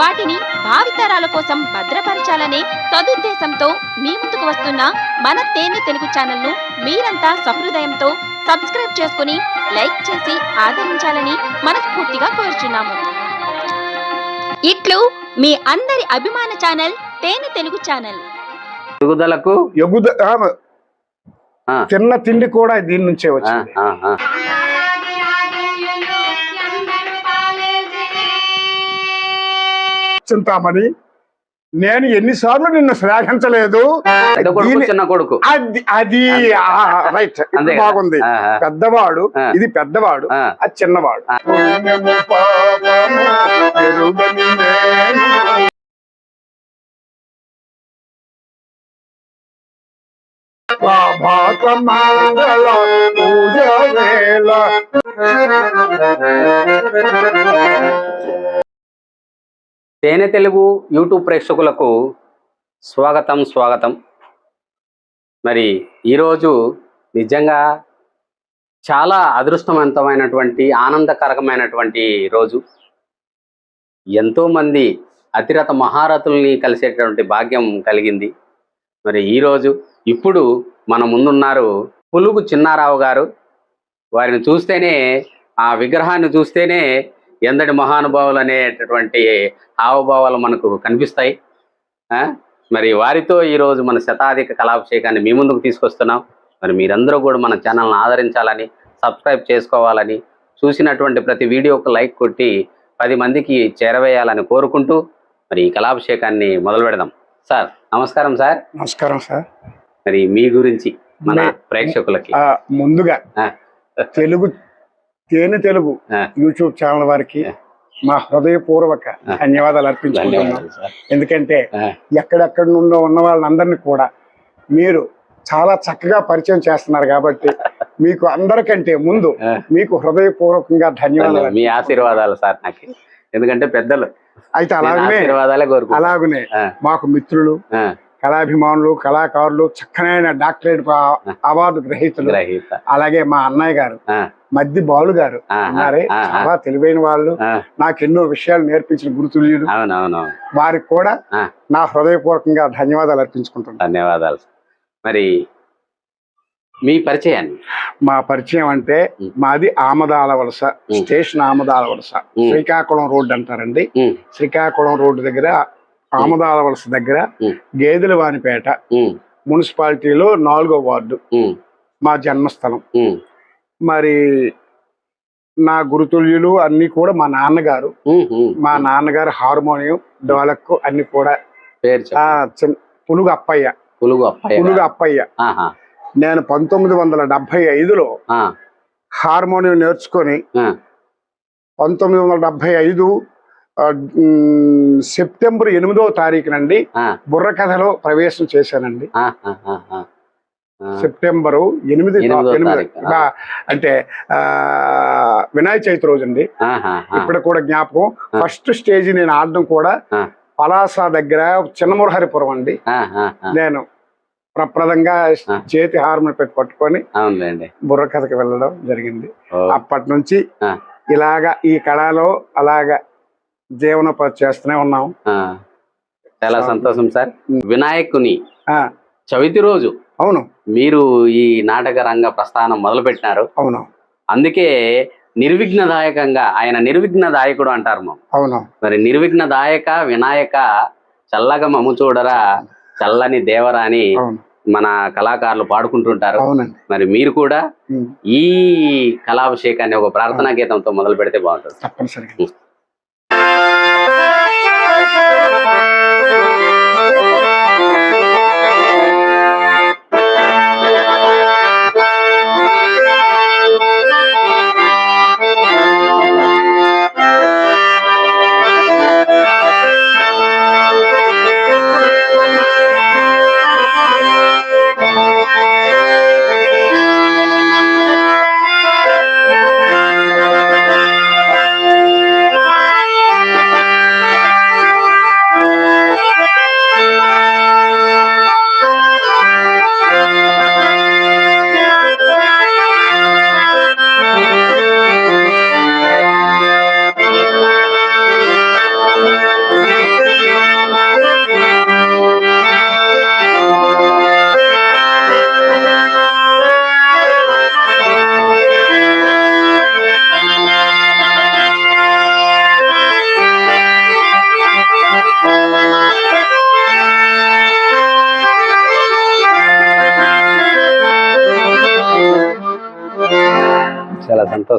వాటిని భావితరాల కోసం భద్రపరచాలనే సదుద్దేశంతో మీ ముందుకు వస్తున్న మన తేనె తెలుగు ఛానల్ను మీరంతా సహృదయంతో సబ్స్క్రైబ్ చేసుకుని లైక్ చేసి ఆదరించాలని మనస్ఫూర్తిగా కోరుచున్నాము. ఇట్లు మీ అందరి అభిమాన ఛానల్ తేనె తెలుగు ఛానల్. ఎదుగుదలకు ఎగుద తిన్న తిండి కూడా దీని నుంచే వచ్చింది. చింతామణి నేను ఎన్నిసార్లు నిన్ను శ్లాఘించలేదు కొడుకు దీని- చిన్న కొడుకు అది అది రైట్? బాగుంది. పెద్దవాడు. ఇది పెద్దవాడు. అది చిన్నవాడు మంగళ పూజ వేళ తేనె తెలుగు యూట్యూబ్ ప్రేక్షకులకు స్వాగతం స్వాగతం. మరి ఈరోజు నిజంగా చాలా అదృష్టవంతమైనటువంటి ఆనందకరకమైనటువంటి రోజు. ఎంతోమంది అతిరథ మహారథుల్ని కలిసేటటువంటి భాగ్యం కలిగింది. మరి ఈరోజు ఇప్పుడు మన ముందున్నారు పులుగు చిన్నారావు గారు. వారిని చూస్తేనే ఆ విగ్రహాన్ని చూస్తేనే ఎందటి మహానుభావులు అనేటటువంటి హావభావాలు మనకు కనిపిస్తాయి? మరి వారితో ఈరోజు మన శతాధిక కళాభిషేకాన్ని మీ ముందుకు తీసుకొస్తున్నాం. మరి మీరందరూ కూడా మన ఛానల్ని ఆదరించాలని సబ్స్క్రైబ్ చేసుకోవాలని చూసినటువంటి ప్రతి వీడియోకు లైక్ కొట్టి పది మందికి చేరవేయాలని కోరుకుంటూ మరి ఈ కళాభిషేకాన్ని మొదలు పెడదాం. సార్ నమస్కారం సార్. నమస్కారం సార్. మరి మీ గురించి మన ప్రేక్షకులకి. ముందుగా. తెలుగు తేనె తెలుగు. యూట్యూబ్ ఛానల్ వారికి. మా హృదయపూర్వక. ధన్యవాదాలు అర్పించుకుంటున్నాం. ఎందుకంటే ఎక్కడెక్కడి నుండో ఉన్న వాళ్ళందరినీ కూడా మీరు చాలా చక్కగా పరిచయం చేస్తున్నారు కాబట్టి మీకు అందరికంటే ముందు. మీకు హృదయపూర్వకంగా ధన్యవాదాలు మీ ఆశీర్వాదాలు సార్ నాకు. ఎందుకంటే పెద్దలు. అయితే నేను అలాగనే మాకు మిత్రులు కళాభిమానులు కళాకారులు చక్కనైన డాక్టరేట్ అవార్డు గ్రహీతలు. గ్రహీత. అలాగే మా అన్నయ్య గారు మద్ది బాలు గారు ఉన్నారే. చాలా తెలివైన వాళ్ళు. నాకు ఎన్నో విషయాలు నేర్పించిన గురుతుల్యులు. వారికి కూడా. నా హృదయపూర్వకంగా ధన్యవాదాలు అర్పించుకుంటున్నాను. ధన్యవాదాలు. మరి మీ పరిచయాన్ని? మా పరిచయం అంటే. మాది ఆమదాల వలస. స్టేషన్ ఆమదాల వలస. శ్రీకాకుళం రోడ్డు అంటారండి. శ్రీకాకుళం రోడ్డు దగ్గర ఆమదాల వలస దగ్గర. గేదెల వానిపేట మున్సిపాలిటీలో నాలుగో వార్డు. మా జన్మస్థలం. మరి నా గురుతుల్యులు అన్ని కూడా మా నాన్నగారు. మా నాన్నగారు హార్మోనియం డోలక్ అన్ని కూడా పులుగు అప్పయ్య. పులుగు అప్పయ్య. పులుగు. అప్పయ్య. నేను పంతొమ్మిది వందల డెబ్బై ఐదులో హార్మోనియం నేర్చుకొని పంతొమ్మిది వందల డెబ్బై ఐదు సెప్టెంబర్ ఎనిమిదవ తారీఖునండి ఆ, బుర్రకథలో ప్రవేశం చేశానండి సెప్టెంబరు ఎనిమిది ఎనిమిదో ఎనిమిది అంటే ఆ వినాయక చవితి రోజు అండి. ఇప్పుడు కూడా జ్ఞాపకం. ఫస్ట్ స్టేజ్ నేను ఆడడం కూడా. పలాస దగ్గర చిన్నమురహరిపురం అండి. నేను ప్రప్రదంగా. చేతి హార్మోన్ పెట్టి పట్టుకొని అవునులేండి బుర్రకథకి వెళ్ళడం జరిగింది అప్పటి నుంచి. ఇలాగా ఈ కళలో అలాగా జీవనోపాధి చేస్తూనే ఉన్నాం. చాలా సంతోషం సార్. వినాయకుని చవితి రోజు అవును. మీరు ఈ నాటక రంగ ప్రస్థానం మొదలు పెట్టినారు అవును. అందుకే నిర్విఘ్నదాయకంగా ఆయన నిర్విఘ్నదాయకుడు అంటారు మనం అవును. మరి నిర్విఘ్నదాయక వినాయక చల్లగా మమ్ము చూడరా చల్లని దేవరా అని అవును. మన కళాకారులు పాడుకుంటుంటారు. మరి మీరు కూడా ఈ కళాభిషేకాన్ని ఒక ప్రార్థనా గీతంతో మొదలు పెడితే బాగుంటుంది. తప్పనిసరిగా. Música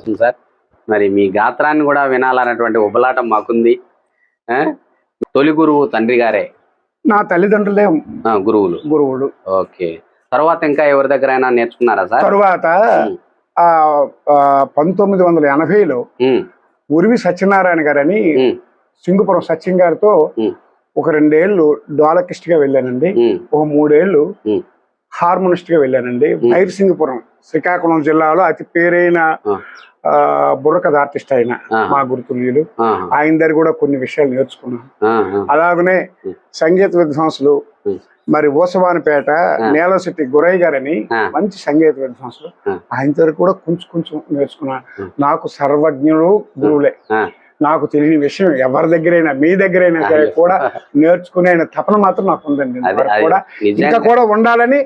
సంతోషం సార్. మరి మీ గాత్రాన్ని కూడా వినాలన్నటువంటి ఉబలాటం మాకుంది? తొలి గురువు తండ్రి గారే? నా తల్లిదండ్రులే గురువులు. గురువులు. ఓకే. తర్వాత ఇంకా ఎవరి దగ్గర అయినా నేర్చుకున్నారా సార్? తరువాత పంతొమ్మిది వందల ఎనభైలో ఉరివి సత్యనారాయణ గారని సింగుపురం సత్యం గారితో ఒక రెండేళ్ళు డోలకిస్ట్గా వెళ్ళానండి ఒక మూడేళ్ళు. హార్మోనిస్ట్గా వెళ్ళానండి. ఉమ్. మైర్సింగపురం శ్రీకాకుళం జిల్లాలో అతి పేరైన బుర్రకథ ఆర్టిస్ట్ ఆయన. మా గురుతుల్యులు ఆయన దగ్గర కూడా కొన్ని విషయాలు నేర్చుకున్నాను అలాగనే. సంగీత విద్వాంసులు ఉమ్. మరి ఓసవానిపేట. నేలశెట్టి గురయ్య గారని. మంచి సంగీత విద్వాంసులు ఆ. ఆయన దగ్గర కూడా కొంచెం కొంచెం నేర్చుకున్నాను. నాకు సర్వజ్ఞులు గురువులే. నాకు తెలియని విషయం ఎవరి దగ్గరైనా మీ దగ్గరైనా సరే. కూడా నేర్చుకునే తపన మాత్రం నాకు ఉందండి కూడా ఇంకా కూడా ఉండాలని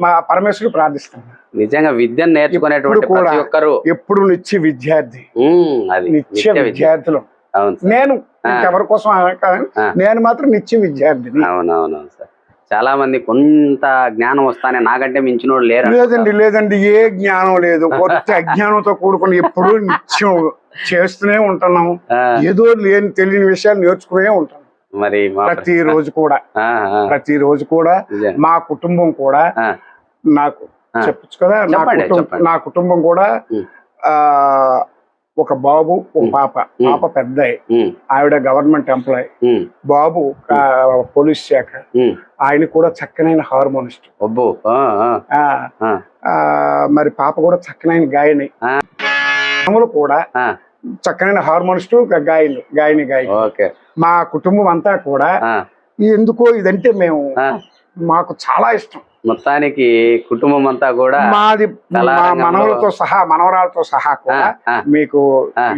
మా పరమేశ్వరుడు ప్రార్థిస్తున్నాను నిజంగా విద్యను నేర్చుకునేటువంటి కూడా ఒక్కరు ఎప్పుడు నిత్య విద్యార్థి నిత్య నిత్య విద్య విద్యార్థులు. నేను. ఎవరి కోసం. నేను మాత్రం నిత్య విద్యార్థిని అవునవునవును సార్ చాలా మంది కొంత జ్ఞానం వస్తానే నాకంటే మించినోడు లేరు? లేదండి లేదండి ఏ జ్ఞానం లేదు. కొత్త అజ్ఞానంతో కూడుకుని ఎప్పుడూ నిత్యం చేస్తూనే ఉంటున్నాం ఆ, ఏదో లేని తెలియని విషయాలు నేర్చుకునే ఉంటాం. మరి ప్రతి రోజు కూడా. ప్రతి రోజు కూడా. మా కుటుంబం కూడా నాకు. చెప్పచ్చు కదా? నా కుటుంబం కూడా ఒక బాబు ఒక. పాప. పాప పెద్ద ఆవిడ గవర్నమెంట్ ఎంప్లాయ్. బాబు పోలీస్ శాఖ. ఆయన కూడా చక్కనైన హార్మోనిస్ట్. మరి పాప కూడా చక్కనైన గాయని. ఆ. అమ్మలు కూడా చక్కనైన హార్మోనిస్ట్ గాయని గాయని గాయని ఓకే. మా కుటుంబం అంతా కూడా ఎందుకో ఇదంటే మేము. మాకు చాలా ఇష్టం. మొత్తానికి కుటుంబం అంతా కూడా మాది మనవలతో సహా మనవరాలతో సహా కూడా మీకు.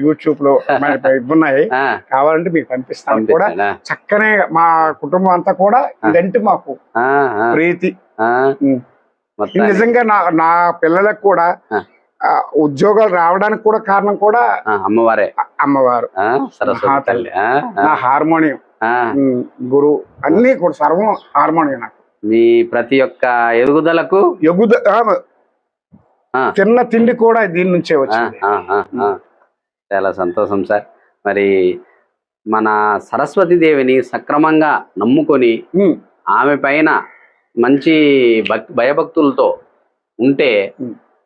యూట్యూబ్లో ఆ, కావాలంటే మీకు పంపిస్తాను. కూడా? చక్కనే మా కుటుంబం అంతా కూడా ఇదంటే మాకు ప్రీతి. నిజంగా నా నా పిల్లలకు కూడా ఉద్యోగాలు రావడానికి కూడా కారణం కూడా అమ్మవారే. అమ్మవారు. తల్లి. నా హార్మోనియం. గురువు. అన్ని కూడా సర్వం హార్మోనియం నాకు. మీ ప్రతి ఒక్క ఎదుగుదలకు ఎగుద. తిన్న తిండి కూడా దీని నుంచే వచ్చింది. చాలా సంతోషం సార్ మరి మన సరస్వతి దేవిని సక్రమంగా నమ్ముకొని. ఆమె పైన మంచి భక్ భయభక్తులతో ఉంటే.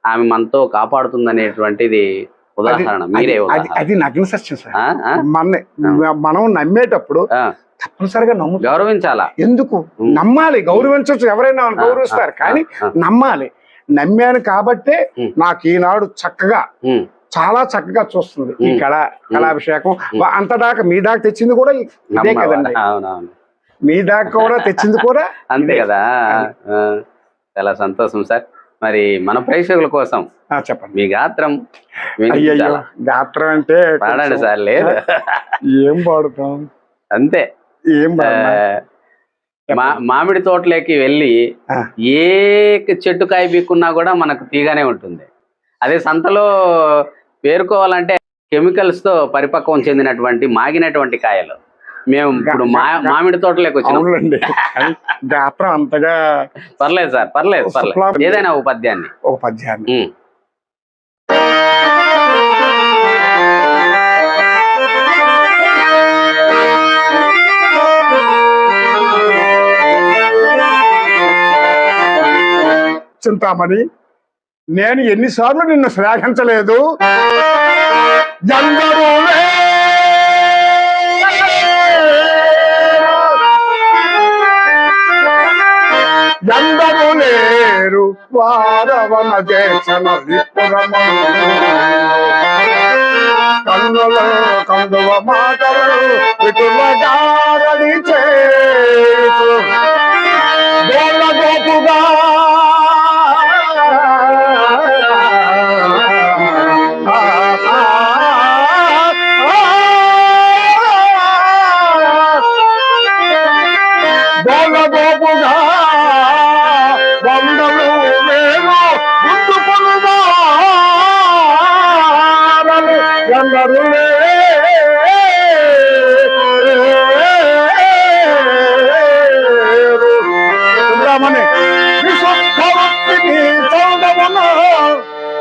ఆమె మనతో కాపాడుతుందనేటువంటిది ఉదాహరణ మీరే అది నగ్న సత్యం సార్ మన మనం నమ్మేటప్పుడు. తప్పనిసరిగా నమ్ము గౌరవించాలా? ఎందుకు. నమ్మాలి. గౌరవించవచ్చు. ఎవరైనా గౌరవిస్తారు కానీ నమ్మాలి. నమ్మాను కాబట్టే. నాకు ఈనాడు చక్కగా చాలా చక్కగా చూస్తుంది. ఈ. కళ కళాభిషేకం. వా- అంత దాకా మీ దాకా తెచ్చింది కూడా ఇదే? కదండి. మీ దాకా కూడా తెచ్చింది కూడా అంతే. కదా. చాలా సంతోషం సార్. మరి మన ప్రేక్షకుల కోసం చెప్పండి. మీ గాత్రం? గాత్రం అంటే పాడండి సార్ లేదు. ఏం పాడుతాం? అంతే. మా మామిడి తోటలోకి వెళ్ళి. ఏ చెట్టు కాయ పీక్కున్నా కూడా మనకు తీగానే ఉంటుంది. అదే సంతలో పేరుకోవాలంటే కెమికల్స్తో పరిపక్వం చెందినటువంటి మాగినటువంటి కాయలు. మేము ఇప్పుడు మామిడి తోటలోకి వచ్చినాం. అంతగా పర్లేదు సార్ పర్లేదు పర్లేదు. ఏదైనా ఒక పద్యాన్ని ఒక పద్యాన్ని ఉమ్. నేను ఎన్నిసార్లు నిన్ను శ్లాఘించలేదు ఎందరూ లేరు. ఎందరూ లేరు వారవన దేశన కన్నుల కందువ మాటలు విటులగారని చేసు గోపుగా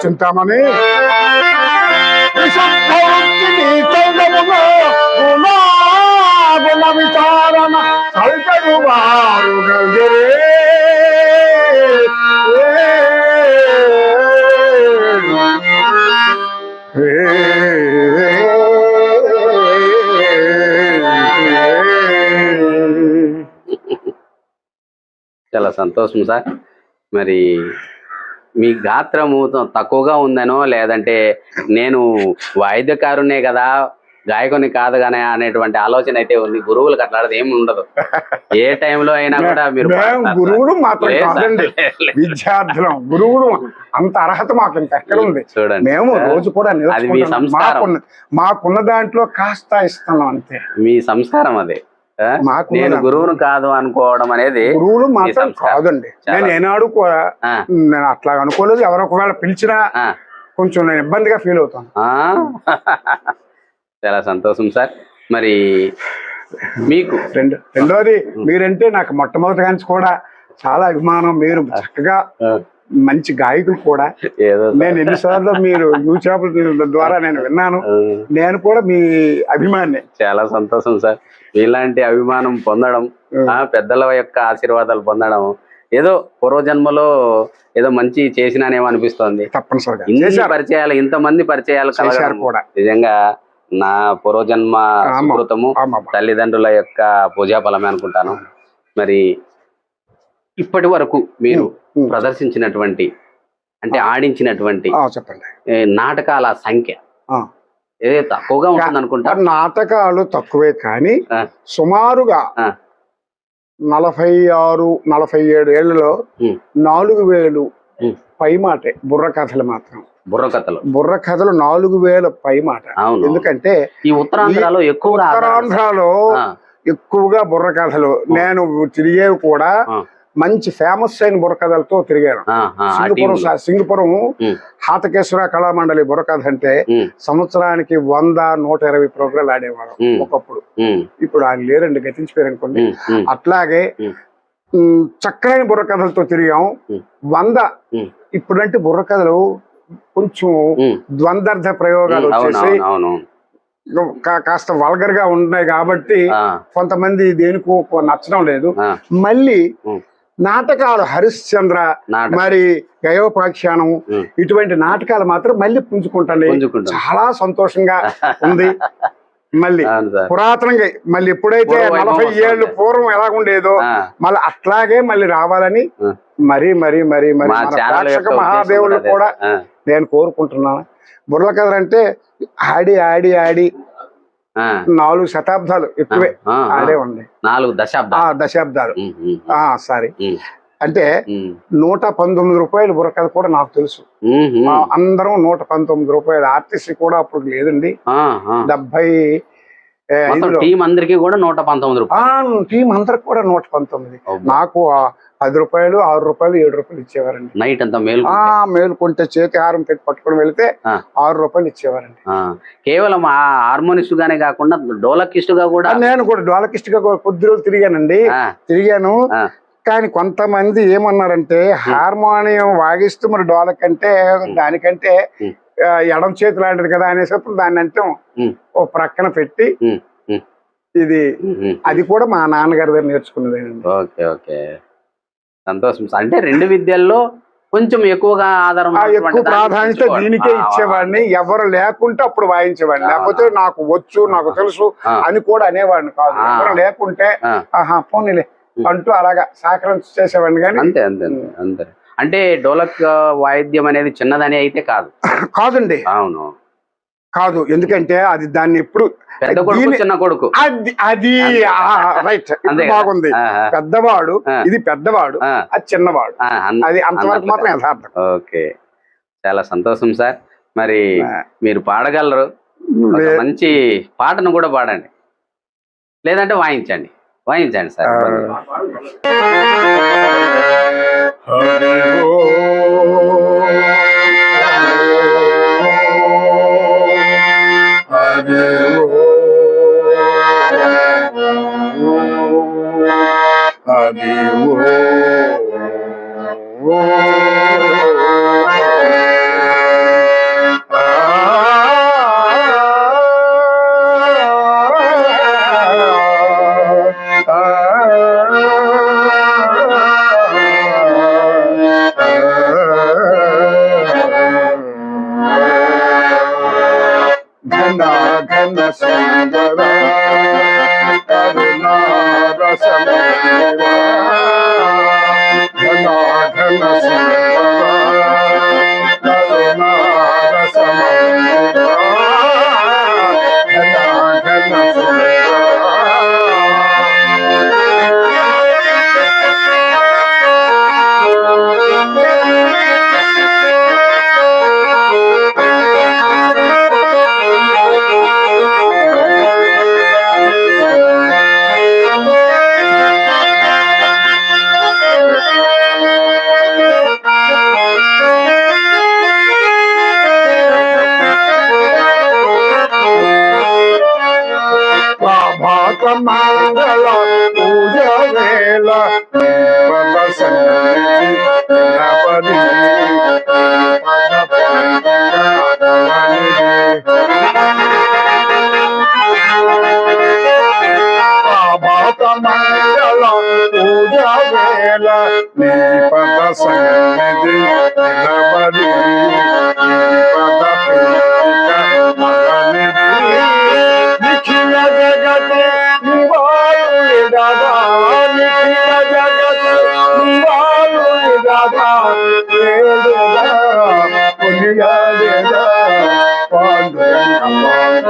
చింతామణి. విచారణ సల్కడు వారు చాలా సంతోషం సార్. మరి మీ గాత్రము తక్కువగా ఉందనో లేదంటే నేను వాయిద్యకారునే కదా గాయకుని కాదు కానీ అనేటువంటి ఆలోచన అయితే ఉంది గురువులకు అట్లాంటిది ఏమి ఉండదు ఏ టైంలో అయినా కూడా మీరు. గురువులు మాత్రం కాదండి. విద్యార్థులం గురువులు అంత అర్హత మాకు ఇంకా ఎక్కడ ఉంది చూడండి మేము రోజు కూడా అది మీ. సంస్కారం. మాకున్న మాకున్న దాంట్లో కాస్త ఇస్తున్నాం అంతే మీ సంస్కారం అది మాకున్న నేను. గురువును కాదు అనుకోవడం అనేది గురువులు మాత్రం. కాదండి. నేను ఏనాడు నేను అట్లా అనుకోలేదు. ఎవరు ఒకవేళ పిలిచినా కొంచెం నేను ఇబ్బందిగా ఫీల్ అవుతాను. ఆ. చాలా సంతోషం సార్. మరి మీకు రెండు రెండోది మీరంటే నాకు మొట్టమొదటి నుంచి కూడా చాలా అభిమానం. మీరు చక్కగా మంచి గాయకులు కూడా. నేను ఎన్నిసార్లు మీరు యూట్యూబ్ ద్వారా నేను విన్నాను. నేను కూడా మీ అభిమాని చాలా సంతోషం సార్. ఇలాంటి అభిమానం పొందడం పెద్దల యొక్క ఆశీర్వాదాలు పొందడం ఏదో పూర్వజన్మలో ఏదో మంచి చేసినానేమో అనిపిస్తోంది. తప్పనిసరిగా. ఇన్ని చేశారు. పరిచయాలు ఇంతమంది పరిచయాలు కలగడం కూడా. నిజంగా నా పూర్వజన్మ. సుకృతము ఆమామ్మ. తల్లిదండ్రుల యొక్క పూజాఫలమే అనుకుంటాను. మరి ఇప్పటి వరకు మీరు. ప్రదర్శించినటువంటి అంటే ఆడించినటువంటి చెప్పండి నాటకాల సంఖ్య. ఏదో తక్కువగా ఉంటుంది అనుకుంటా నాటకాలు తక్కువే కానీ. సుమారుగా. నలభై ఆరు నలభై ఏడు ఏళ్ళలో. నాలుగు వేలు. పై మాటే బుర్ర కథలు మాత్రం బుర్ర కథలు బుర్ర కథలు నాలుగు వేల పై మాట ఎందుకంటే ఈ ఉత్తరాంధ్రలో ఎక్కువగా ఆదరణ- ఉత్తరాంధ్రలో ఎక్కువగా బుర్ర కథలు నేను తిరిగేవి కూడా. మంచి ఫేమస్ అయిన బుర్ర కథలతో తిరిగాను సింగపురం సింగపురం హాతకేశ్వర కళామండలి బుర్రకథ అంటే సంవత్సరానికి వంద నూట ఇరవై ప్రోగ్రాలు ఆడేవారు. ఒకప్పుడు. ఇప్పుడు ఆయన లేరండి గతించిపోయారు అనుకోండి అట్లాగే ఉమ్. ఉమ్, చక్కని బుర్రకథలతో తిరిగాం. వంద. ఇప్పుడంటే బుర్రకథలు కొంచెం ఉమ్, ద్వందార్థ ప్రయోగాలు వచ్చేసి కాస్త వల్గర్గా ఉన్నాయి కాబట్టి కొంతమంది దేనికో నచ్చడం లేదు. మళ్ళీ. నాటకాలు హరిశ్చంద్ర మరి గయోపాఖ్యానం. ఇటువంటి నాటకాలు మాత్రం మళ్ళీ పుంజుకుంటాయి పుంజుకుంటాం. చాలా సంతోషంగా ఉంది. మళ్ళీ పురాతనంగా మళ్ళీ ఎప్పుడైతే నలభై. ఏళ్ళు పూర్వం ఎలాగుండేదో మళ్ళీ అట్లాగే మళ్ళీ రావాలని. మరీ మరీ మరీ మరి ప్రేక్షక మహాదేవులు కూడా నేను కోరుకుంటున్నాను. బుర్ర కథలు అంటే ఆడి ఆడి ఆడి. నాలుగు శతాబ్దాలు ఎక్కువే ఆడే ఉంది. నాలుగు దశాబ్దాలు. దశాబ్దాలు. సారీ. అంటే నూట పంతొమ్మిది రూపాయలు బుర్ర కథ కూడా నాకు తెలుసు. అందరం నూట పంతొమ్మిది రూపాయలు ఆర్టీసీ కూడా అప్పుడు లేదండి. డెబ్బై టీం అందరికి కూడా నూట పంతొమ్మిది రూపాయలు. టీం అందరికి కూడా నూట పంతొమ్మిది. నాకు పది రూపాయలు ఆరు రూపాయలు ఏడు రూపాయలు ఇచ్చేవారండి. నైట్ అంతా మేలు ఆ మేలు కొంటే చేతి హారం పెట్టి పట్టుకొని వెళితే. ఆరు రూపాయలు ఇచ్చేవారండి. కేవలం ఆ హార్మోనిస్ట్ గానే కాకుండా డోలకిస్ట్గా కూడా నేను కూడా డోలకిస్ట్గా కొద్ది రోజులు తిరిగానండి. తిరిగాను. కానీ కొంతమంది ఏమన్నారంటే హార్మోనియం వాగిస్తూ మరి డోలక్ అంటే దానికంటే ఎడం చేతి లాంటిది కదా అనేసప్పుడు దాన్ని అంటే. ఓ ప్రక్కన పెట్టి. ఇది. అది కూడా మా నాన్నగారి దగ్గర నేర్చుకున్నదేనండి. Okay okay. సంతోషం. అంటే రెండు విద్యల్లో కొంచెం ఎక్కువగా ఆధారం ఎక్కువ ప్రాధాన్యత దీనికే ఇచ్చేవాడిని. ఎవరు లేకుంటే అప్పుడు వాయించేవాడిని. లేకపోతే నాకు వచ్చు నాకు తెలుసు. అని కూడా అనేవాడిని కాదు. ఎవరు లేకుంటే. ఆహా పోనీలే. అంటూ అలాగా సహకరం చేసేవాడిని కానీ అంతే అంతే అంతే. అంటే డోలక్ వాయిద్యం అనేది చిన్నదని అయితే కాదు. కాదండి. అవును. కాదు. ఎందుకంటే అది దాన్ని ఎప్పుడు పెద్ద కొడుకు చిన్న కొడుకు. అది అది రైట్? బాగుంది. పెద్దవాడు. ఇది పెద్దవాడు ఆ, అది చిన్నవాడు. అది అంతవరకు మాత్రం యథార్థం. ఓకే. చాలా సంతోషం సార్. మరి. మీరు పాడగలరు. మంచి పాటను కూడా పాడండి. లేదంటే వాయించండి. వాయించండి సార్. be away.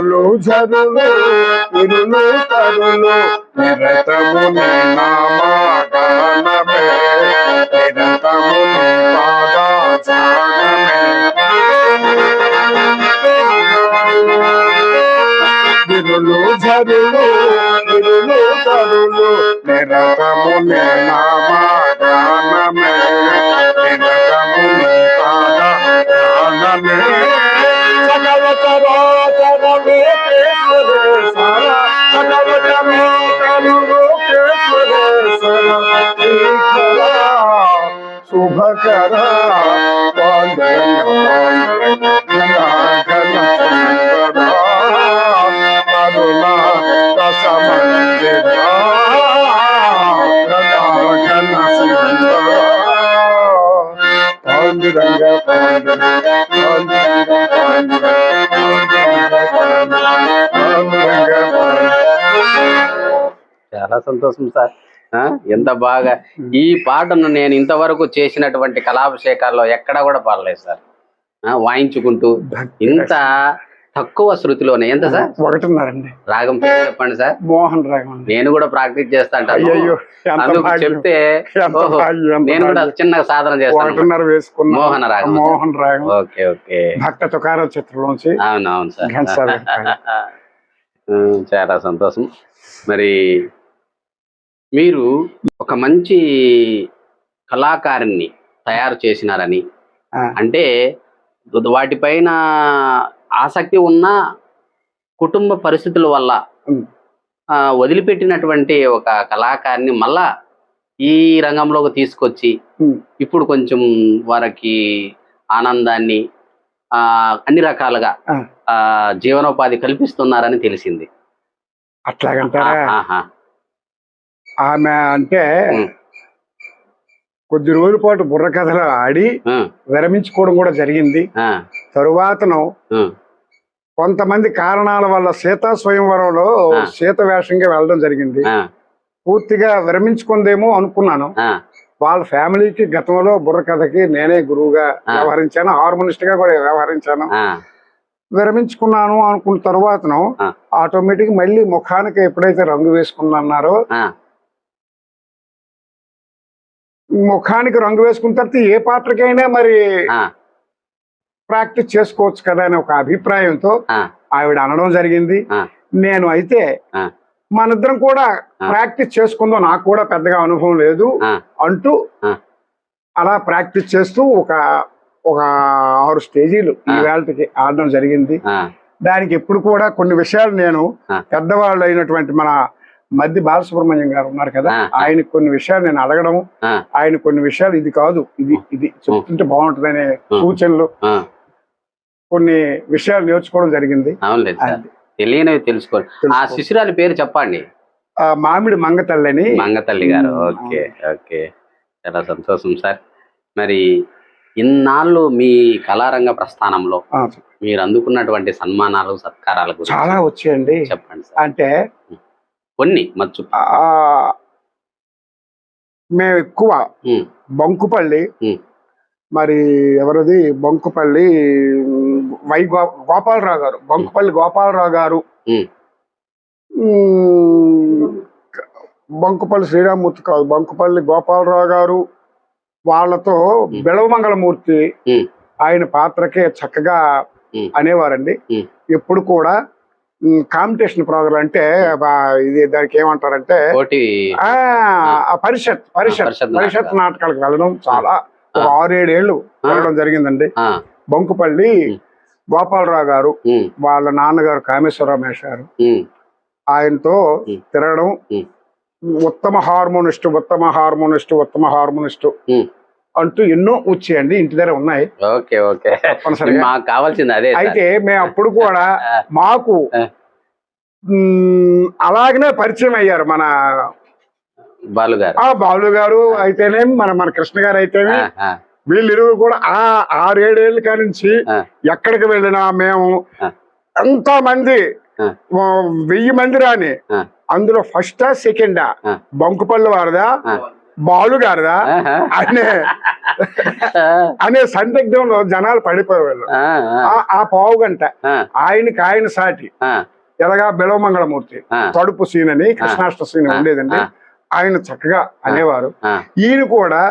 ఘన సుందర ఇరులు జరులు ఇరులు తరులు నిరతము నీ నిరతము నీ పాదాచారణమే. ఇరులు జరులు ఇరులు తరులు నిరతము నీ శుభకర పాండరంగ ఘన సుందర కరుణ రసమందిర ఘన సుందర పాండురంగ పాండురంగ పాండురంగ పాండురంగ పాండురంగ చాలా సంతోషం సార్ ఆ, ఎంత బాగా ఈ పాటను నేను ఇంతవరకు చేసినటువంటి కళాభిషేకాల్లో ఎక్కడా కూడా పాడలేదు సార్. వాయించుకుంటూ ఇంత తక్కువ శృతిలోనే. ఎంత సార్? ఒకటిన్నారండి. రాగం పేరు చెప్పండి సార్. మోహన్ రాగం నేను కూడా ప్రాక్టీస్ చేస్తా అందుకు. చెప్తే నేను కూడా. చిన్న సాధన చేస్తాను. వేసుకున్నా మోహన రాగం. మోహన్ రాగం. Okay okay. భక్త తుకార చిత్రంలోంచి అవును అవును సార్ చాలా సంతోషం. మరి మీరు ఒక మంచి కళాకారుని తయారు చేసినారని. అంటే వాటిపైన ఆసక్తి ఉన్న కుటుంబ పరిస్థితుల వల్ల వదిలిపెట్టినటువంటి ఒక కళాకారిని మళ్ళా ఈ రంగంలోకి తీసుకొచ్చి. ఇప్పుడు కొంచెం వారికి ఆనందాన్ని అన్ని రకాలుగా జీవనోపాధి కల్పిస్తున్నారని తెలిసింది. అట్లాగంటారా. ఆమె అంటే. కొద్ది రోజుల పాటు బుర్ర కథలు ఆడి విరమించుకోవడం కూడా జరిగింది. తరువాతను కొంతమంది కారణాల వల్ల సీతా స్వయంవరంలో. సీత వేషంగా వెళ్ళడం జరిగింది. పూర్తిగా విరమించుకుందేమో అనుకున్నాను. వాళ్ళ ఫ్యామిలీకి గతంలో బుర్ర కథకి నేనే గురువుగా. వ్యవహరించాను. హార్మోనిస్ట్గా కూడా వ్యవహరించాను. విరమించుకున్నాను అనుకున్న తర్వాతను. ఆటోమేటిక్ మళ్ళీ ముఖానికి ఎప్పుడైతే రంగు వేసుకున్నారో ముఖానికి రంగు వేసుకున్న తర్వాత ఏ పాత్రకైనా మరి ప్రాక్టీస్ చేసుకోవచ్చు కదా అనే ఒక అభిప్రాయంతో ఆవిడ అనడం జరిగింది. నేను అయితే. మనిద్దరం కూడా. ప్రాక్టీస్ చేసుకుందాం నాకు కూడా పెద్దగా అనుభవం లేదు. అంటూ. అలా ప్రాక్టీస్ చేస్తూ ఒక ఒక ఆరు స్టేజీలు ఈ. వేళకి ఆడడం జరిగింది దానికి ఎప్పుడు కూడా కొన్ని విషయాలు నేను. పెద్దవాళ్ళు అయినటువంటి మన మధ్య బాలసుబ్రహ్మణ్యం గారు ఉన్నారు కదా. ఆయన కొన్ని విషయాలు నేను అడగడం ఆయన కొన్ని విషయాలు ఇది కాదు ఇది ఇది చెప్తుంటే బాగుంటుందనే. సూచనలు. కొన్ని విషయాలు నేర్చుకోవడం జరిగింది. తెలియనివి తెలుసుకోండి ఆ. శిశురాలి పేరు చెప్పండి. ఆ మామిడి మంగతల్లని. మంగతల్లి గారు. Okay okay. చాలా సంతోషం సార్. మరి ఇన్నాళ్ళు మీ కళారంగ ప్రస్థానంలో మీరు అందుకున్నటువంటి సన్మానాలు సత్కారాల చాలా వచ్చాయండి. చెప్పండి అంటే కొన్ని మచ్చు. మేము ఎక్కువ బంకుపల్లి. మరి ఎవరిది? బంకుపల్లి వై గో- గోపాలరావు గారు. బంకుపల్లి గోపాలరావు గారు. బంకుపల్లి శ్రీరామూర్తి కాదు. బంకుపల్లి గోపాలరావు గారు వాళ్ళతో బిళవమంగళమూర్తి. ఆయన పాత్రకే చక్కగా. అనేవారండి. ఎప్పుడు కూడా కాంపిటీషన్ ప్రోగ్రామ్ అంటే ఇది దానికి ఏమంటారంటే పరిషత్ పరిషత్ పరిషత్ పరిషత్ నాటకాలు. నాటకాలకు వెళ్ళడం చాలా ఒక. ఆరేడేళ్ళు. వెళ్ళడం జరిగిందండి బొంకుపల్లి. గోపాలరావు గారు వాళ్ళ నాన్నగారు కామేశ్వరరావు రమేష్ గారు ఆయనతో. తిరగడం. ఉత్తమ హార్మోనిస్ట్ ఉత్తమ హార్మోనిస్ట్ ఉత్తమ హార్మోనిస్ట్. అంటూ ఎన్నో వచ్చాయండి ఇంటి దగ్గర ఉన్నాయి ఓకే ఓకే మాకు కావాల్సింది అదే. అయితే మేము అప్పుడు కూడా. మాకు అలాగనే పరిచయం అయ్యారు మన బాలు గారు ఆ బాలు గారు అయితేనేమి మన మన కృష్ణ గారు అయితేనే వీళ్ళిరువురు కూడా ఆ ఆరేడేళ్ళ కాడి నుంచి. ఎక్కడికి వెళ్ళినా మేము. ఎంతో మంది వెయ్యి మంది రాని. అందులో ఫస్టా సెకండా. బంకుపల్లి వారదా. బాలు గారిదా ఆహా. అనే అనే సందిగ్ధంలో జనాలు పడిపోయేవాళ్ళు. ఆ, పావు గంట ఆయనకి ఆయన సాటి. ఎలాగా బిలవమంగళమూర్తి. తడుపు సీన్ అని కృష్ణాష్ట సీన్. ఉండేదండి. ఆయన చక్కగా అనేవారు. ఈయన కూడా.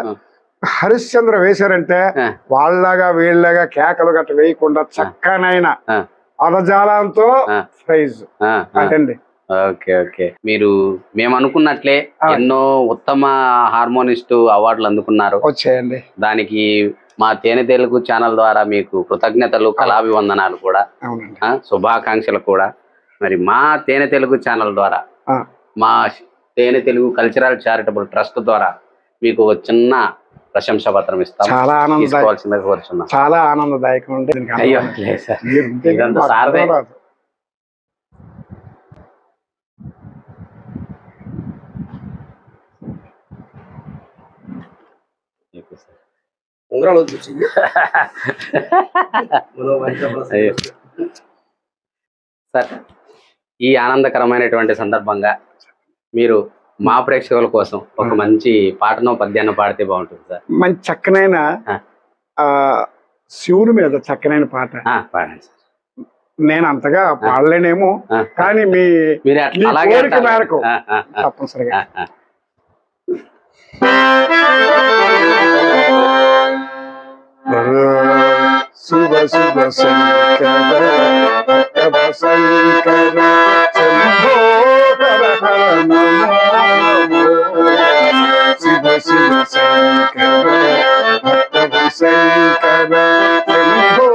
హరిశ్చంద్ర వేశారంటే ఆ. వాళ్ళగా వీళ్ళగా కేకలు గట్ట వేయకుండా చక్కనైన ఆ. ప్రైజ్. అదండి ఓకే ఓకే. మీరు మేము అనుకున్నట్లే. ఎన్నో ఉత్తమ హార్మోనిస్టు అవార్డులు అందుకున్నారు. వచ్చాయండి. దానికి మా తేనె తెలుగు ఛానల్ ద్వారా మీకు కృతజ్ఞతలు కళాభివందనాలు కూడా. శుభాకాంక్షలు కూడా. మరి మా తేనె తెలుగు ఛానల్ ద్వారా. మా తేనె తెలుగు కల్చరల్ చారిటబుల్ ట్రస్ట్ ద్వారా మీకు ఒక చిన్న ప్రశంసా పత్రం ఇస్తాం. చాలా చాలా ఆనందదాయకం అయ్యో సార్. మీరు ఉంటే ఇదంతా మాకు సారదే. అర్థం రాదు. ఉంగరాలు. అయ్యో. సార్ ఈ ఆనందకరమైనటువంటి సందర్భంగా మీరు మా ప్రేక్షకుల కోసం ఒక మంచి పాటనో పద్యాన్ని పాడితే బాగుంటుంది సార్ మంచి చక్కనైన శివుని మీద చక్కనైన పాట పాడండి సార్ నేను అంతగా పాడలేనేమో. కానీ మీ మీరు. మేరకు. తప్పనిసరిగా ఆ, ఆ. శివ శివ శంకర భక్తవ శంకర శంభో హర హర నమో శివ శివ శంకర భక్తవ శంకర శంభో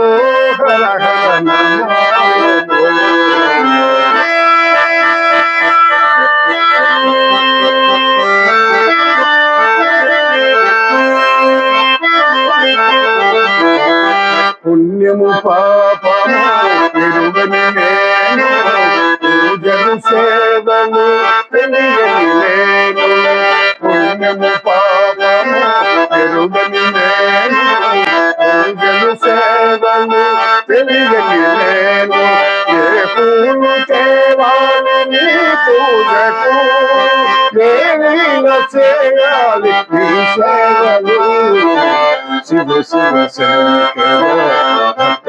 పాపము ఎరుగని నేను పూజలు సేవలు తెలియని నేను పుణ్యము పాపము ఎరుగని నేను పూజను సేవను తెలియని నేను ఏ పూలు తేవాలి నీ పూజకు ఏ చేయాలి నీ సేవలు శివ శివ శంకర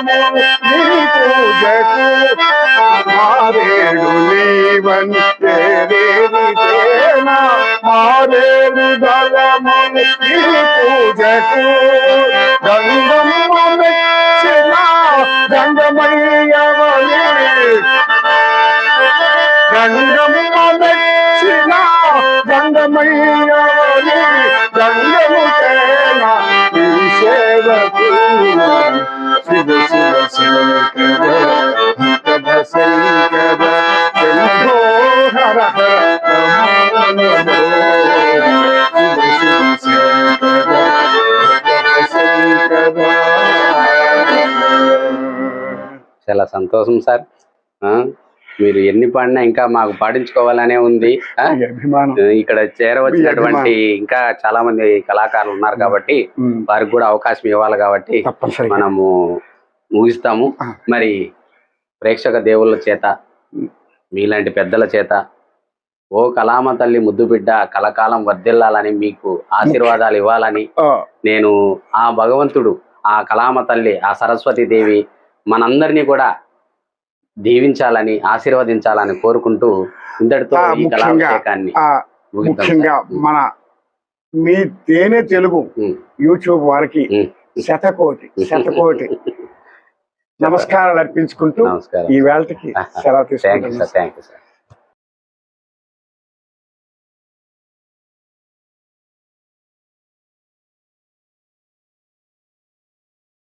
శంభో హర హర పూజకు మారేడు నీవని మారేడు పూజకు గంగమ్మ గంగమయ్యవని గంగమ్మ శంకర చాలా సంతోషం సార్. ఆ, మీరు ఎన్ని పాడినా ఇంకా మాకు పాటించుకోవాలనే ఉంది. ఇక్కడ చేరవచ్చినటువంటి ఇంకా చాలా మంది కళాకారులు ఉన్నారు కాబట్టి వారికి కూడా అవకాశం ఇవ్వాలి కాబట్టి మనము ముగిస్తాము. మరి ప్రేక్షక దేవుళ్ళ చేత మీలాంటి పెద్దల చేత ఓ కళామ తల్లి ముద్దు బిడ్డ కలకాలం వర్ధిల్లాలని మీకు ఆశీర్వాదాలు ఇవ్వాలని నేను ఆ భగవంతుడు ఆ కళామ తల్లి ఆ సరస్వతి దేవి మనందరినీ కూడా దీవించాలని ఆశీర్వదించాలని కోరుకుంటూ ఇంతటితో ఈ ముఖ్యంగా కళాభిషేకాన్ని. మన మీ తేనె తెలుగు యూట్యూబ్ వారికి. శతకోటి శతకోటి నమస్కారాలు అర్పించుకుంటూ ఈ వేళకి సెలవు థ్యాంక్